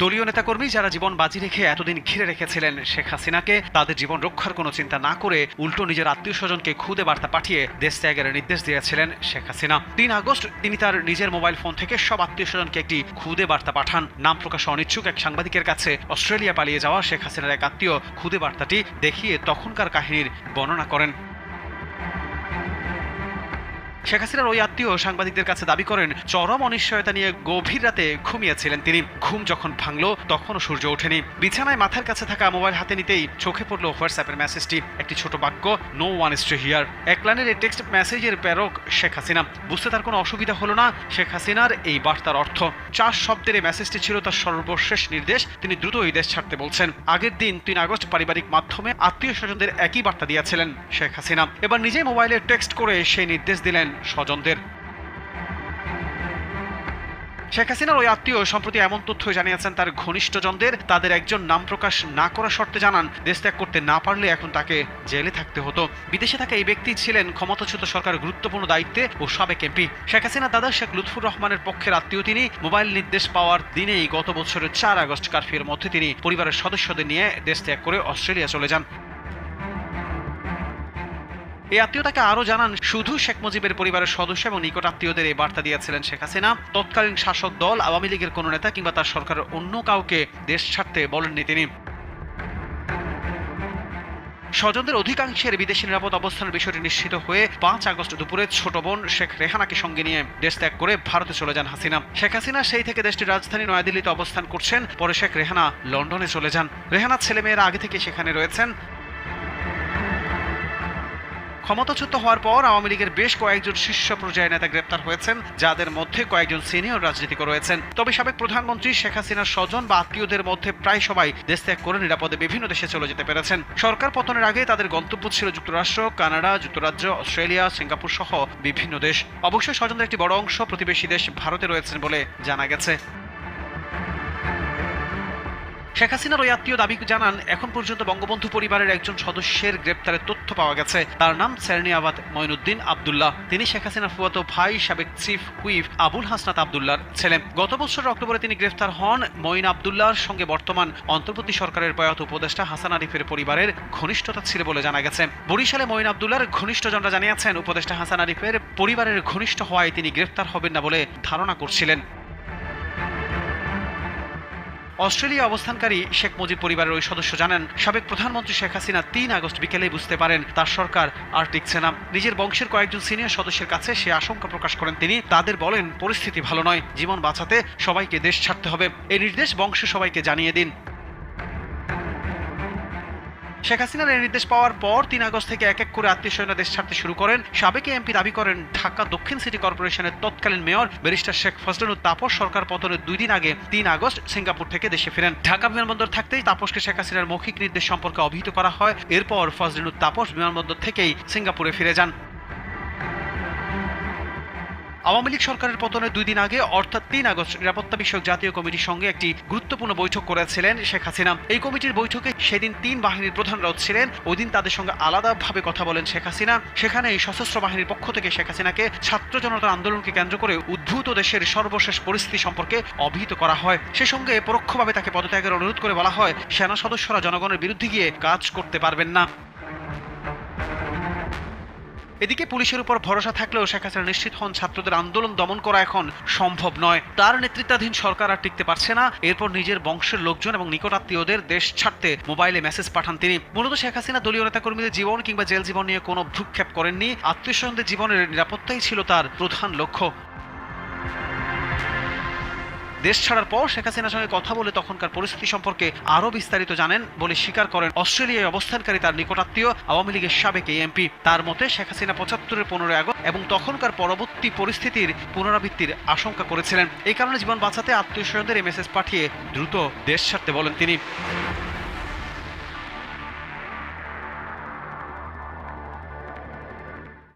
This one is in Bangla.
দলীয় নেতাকর্মী যারা জীবন বাজি রেখে এতদিন ঘিরে রেখেছিলেন শেখ হাসিনাকে, তাদের জীবন রক্ষার কোনো চিন্তা না করে উল্টো নিজের আত্মীয় স্বজনকে খুদে বার্তা পাঠিয়ে দেশ ত্যাগের নির্দেশ দিয়েছিলেন শেখ হাসিনা। তিন আগস্ট তিনি তার নিজের মোবাইল ফোন থেকে সব আত্মীয় স্বজনকে একটি খুদে বার্তা পাঠান। নাম প্রকাশে অনিচ্ছুক এক সাংবাদিকের কাছে অস্ট্রেলিয়া পালিয়ে যাওয়া শেখ হাসিনার এক আত্মীয় খুদে বার্তাটি দেখিয়ে তখনকার কাহিনীর বর্ণনা করেন। শেখ হাসিনার ওই আত্মীয় সাংবাদিকদের কাছে দাবি করেন, চরম অনিশ্চয়তা নিয়ে গভীর রাতে ঘুমিয়েছিলেন তিনি। ঘুম যখন ভাঙল, তখনও সূর্য ওঠেনি। বিছানায় মাথার কাছে থাকা মোবাইল হাতে নিতেই চোখে পড়ল হোয়াটসঅ্যাপের মেসেজটি। একটি ছোট বাক্য no one is to here এক লাইনের এই টেক্সট মেসেজের প্রেরক শেখ হাসিনা। বুঝতে তার কোনো অসুবিধা হলো না শেখ হাসিনার এই বার্তার অর্থ। চার শব্দের এই মেসেজটি ছিল তার সর্বশেষ নির্দেশ। তিনি দ্রুত এই দেশ ছাড়তে বলছেন। আগের দিন তিন আগস্ট পারিবারিক মাধ্যমে আত্মীয় স্বজনদের একই বার্তা দিয়েছিলেন শেখ হাসিনা। এবার নিজেই মোবাইলে টেক্সট করে সেই নির্দেশ দিলেন স্বজনদের। শেখ হাসিনার ওই আত্মীয় সম্প্রতি এমন তথ্য জানিয়েছেন, তার ঘনিষ্ঠজনদের তাদের একজন নাম প্রকাশ না করার শর্তে জানান। দেশ ত্যাগ করতে না পারলে এখন তাকে জেলে থাকতে হতো। বিদেশে থাকা এই ব্যক্তি ছিলেন ক্ষমতাচ্যুত সরকার গুরুত্বপূর্ণ দায়িত্বে ও সাবেক এমপি। শেখ হাসিনা দাদা শেখ লুৎফুর রহমানের পক্ষের আত্মীয় তিনি। মোবাইল নির্দেশ পাওয়ার দিনেই গত বছরের চার আগস্ট কারফিউর মধ্যে তিনি পরিবারের সদস্যদের নিয়ে দেশ ত্যাগ করে অস্ট্রেলিয়া চলে যান। এই আত্মীয় তাকে আরও জানান, শুধু শেখ মুজিবের পরিবারের সদস্য এবং নিকট আত্মীয়দের এই বার্তা দিয়েছিলেন শেখ হাসিনা। তৎকালীন শাসক দল আওয়ামী লীগের কোনো নেতা কিংবা তার সরকারের অন্য কাউকে দেশ ছাড়তে বলেননি তিনি। স্বজনদের অধিকাংশের বিদেশি নিরাপদ অবস্থানের বিষয়টি নিশ্চিত হয়ে পাঁচ আগস্ট দুপুরে ছোট বোন শেখ রেহানাকে সঙ্গে নিয়ে দেশ ত্যাগ করে ভারতে চলে যান হাসিনা। শেখ হাসিনা সেই থেকে দেশটির রাজধানী নয়াদিল্লিতে অবস্থান করছেন, পরে শেখ রেহানা লন্ডনে চলে যান। রেহানার ছেলেমেয়েরা আগে থেকে সেখানে রয়েছেন। ক্ষমতাচ্যুত হওয়ার পর আওয়ামী লীগের বেশ কয়েকজন শীর্ষ পর্যায়ের নেতা গ্রেপ্তার হয়েছেন, যাদের মধ্যে কয়েকজন সিনিয়র রাজনীতিকও রয়েছেন। তবে সাবেক প্রধানমন্ত্রী শেখ হাসিনার স্বজন বা আত্মীয়দের মধ্যে প্রায় সবাই দেশ ত্যাগ করে নিরাপদে বিভিন্ন দেশে চলে যেতে পেরেছেন। সরকার পতনের আগে তাদের গন্তব্য ছিল যুক্তরাষ্ট্র, কানাডা, যুক্তরাজ্য, অস্ট্রেলিয়া, সিঙ্গাপুর সহ বিভিন্ন দেশ। অবশ্যই স্বজনদের একটি বড় অংশ প্রতিবেশী দেশ ভারতে রয়েছেন বলে জানা গেছে। শেখ হাসিনার ওই আত্মীয় দাবি জানান, এখন পর্যন্ত বঙ্গবন্ধু পরিবারের একজন সদস্যের গ্রেপ্তারের তথ্য পাওয়া গেছে। তার নাম সেরনিয়াবাদ মঈনুদ্দিন আবদুল্লাহ। তিনি শেখ হাসিনার ফুয়াতো ভাই সাবেক চিফ হুইপ আবুল হাসনাত আবদুল্লার ছেলে। গত বছর অক্টোবরে তিনি গ্রেফতার হন মঈন আবদুল্লাহর সঙ্গে বর্তমান অন্তর্বর্তী সরকারের প্রয়াত উপদেষ্টা হাসান আরিফের পরিবারের ঘনিষ্ঠতা ছিল বলে জানা গেছে। বরিশালে মঈন আবদুল্লাহর ঘনিষ্ঠজনরা জানিয়েছেন, উপদেষ্টা হাসান আরিফের পরিবারের ঘনিষ্ঠ হওয়ায় তিনি গ্রেফতার হবেন না বলে ধারণা করছিলেন। অস্ট্রেলিয়া অবস্থানকারী শেখ মুজিব পরিবারের ওই সদস্য জানান, সাবেক প্রধানমন্ত্রী শেখ হাসিনা তিন আগস্ট বিকেলে বুঝতে পারেন তার সরকার আর টিকছে না। নিজের বংশের কয়েকজন সিনিয়র সদস্যের কাছে সে আশঙ্কা প্রকাশ করেন তিনি। তাদের বলেন, পরিস্থিতি ভালো নয়, জীবন বাঁচাতে সবাইকে দেশ ছাড়তে হবে। এই নির্দেশ বংশ সবাইকে জানিয়ে দিন। শেখ হাসিনার এই নির্দেশ পাওয়ার পর তিন আগস্ট থেকে এক এক করে আত্মীয় স্বজনরা দেশ ছাড়তে শুরু করেন। সাবেক এমপি দাবি করেন, ঢাকা দক্ষিণ সিটি কর্পোরেশনের তৎকালীন মেয়র ব্যারিস্টার শেখ ফজলুল তাপস সরকার পতনের দুই দিন আগে তিন আগস্ট সিঙ্গাপুর থেকে দেশে ফেরেন। ঢাকা বিমানবন্দর থাকতেই তাপসকে শেখ হাসিনার মৌখিক নির্দেশ সম্পর্কে অভিহিত করা হয়। এরপর ফজলুল তাপস বিমানবন্দর থেকেই সিঙ্গাপুরে ফিরে যান। আওয়ামী লীগ সরকারের পতনের দুই দিন আগে, অর্থাৎ তিন আগস্ট, নিরাপত্তা বিষয়ক জাতীয় কমিটির সঙ্গে একটি গুরুত্বপূর্ণ বৈঠক করেছিলেন শেখ হাসিনা। এই কমিটির বৈঠকে সেদিন তিন বাহিনীর প্রধানরাও ছিলেন। ওই দিন তাদের সঙ্গে আলাদাভাবে কথা বলেন শেখ হাসিনা। সেখানে এই সশস্ত্র বাহিনীর পক্ষ থেকে শেখ হাসিনাকে ছাত্র জনতার আন্দোলনকে কেন্দ্র করে উদ্ভূত দেশের সর্বশেষ পরিস্থিতি সম্পর্কে অভিহিত করা হয়। সে সঙ্গে পরোক্ষভাবে তাকে পদত্যাগের অনুরোধ করে বলা হয়, সেনা সদস্যরা জনগণের বিরুদ্ধে গিয়ে কাজ করতে পারবেন না। এদিকে পুলিশের উপর ভরসা থাকলেও শেখ হাসিনা নিশ্চিত হন, ছাত্রদের আন্দোলন দমন করা এখন সম্ভব নয়। তার নেতৃত্বাধীন সরকার আর টিকতে পারছে না। এরপর নিজের বংশের লোকজন এবং নিকটাত্মীয়দের দেশ ছাড়তে মোবাইলে মেসেজ পাঠান তিনি। মূলত শেখ হাসিনা দলীয় নেতাকর্মীদের জীবন কিংবা জেল জীবন নিয়ে কোনো ভ্রুক্ষেপ করেননি। আত্মীয় স্বজনদের জীবনের নিরাপত্তাই ছিল তার প্রধান লক্ষ্য। দেশ ছাড়ার পর শেখ হাসিনার সঙ্গে কথা বলে তখনকার পরিস্থিতি সম্পর্কে আরও বিস্তারিত জানেন বলে স্বীকার করেন অস্ট্রেলিয়ায় অবস্থানকারী তার নিকটাত্মীয় আওয়ামী লীগের সাবেক এমপি তার মতে, শেখ হাসিনা পঁচাত্তরের পনেরোই আগস্ট এবং তখনকার পরবর্তী পরিস্থিতির পুনরাবৃত্তির আশঙ্কা করেছিলেন। এই কারণে জীবন বাঁচাতে আত্মীয় স্বজনদের এমএসএস পাঠিয়ে দ্রুত দেশ ছাড়তে বলেন তিনি।